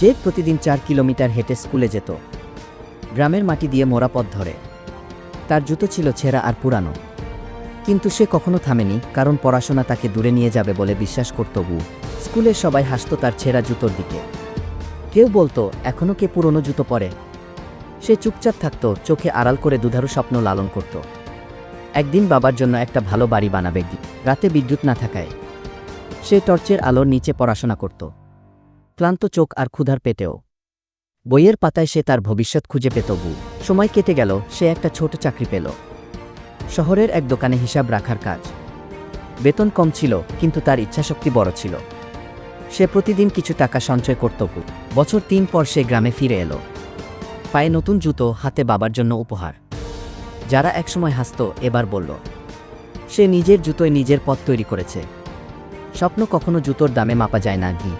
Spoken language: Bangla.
যে প্রতিদিন চার কিলোমিটার হেঁটে স্কুলে যেত। গ্রামের মাটি দিয়ে মোড়া পথ ধরে। তার জুতো ছিল ছেঁড়া আর পুরানো। কিন্তু সে কখনো থামেনি, কারণ পড়াশোনা তাকে দূরে নিয়ে যাবে বলে বিশ্বাস করত বু। স্কুলের সবাই হাসত তার ছেঁড়া জুতোর দিকে। কেউ বলতো এখনও কে পুরনো জুতো পরে? সে চুপচাপ থাকত, চোখে আড়াল করে দুধারু স্বপ্ন লালন করত। একদিন বাবার জন্য একটা ভালো বাড়ি বানাবে, রাতে বিদ্যুৎ না থাকায়। সে টর্চের আলোর নিচে পড়াশোনা করত। ক্লান্ত চোখ আর ক্ষুধার পেটেও। বইয়ের পাতায় সে তার ভবিষ্যৎ খুঁজে পেত বু। সময় কেটে গেল, সে একটা ছোট চাকরি পেল। শহরের এক দোকানে হিসাব রাখার কাজ। বেতন কম ছিল, কিন্তু তার ইচ্ছাশক্তি বড় ছিল। সে প্রতিদিন কিছু টাকা সঞ্চয় করত বু। বছর তিন পর সে গ্রামে ফিরে এলো। পায়ে নতুন জুতো, হাতে বাবার জন্য উপহার। যারা একসময় হাসত, এবার বলল, সে নিজের জুতোয় নিজের পথ তৈরি করেছে। স্বপ্ন কখনো জুতোর দামে মাপা যায় না গি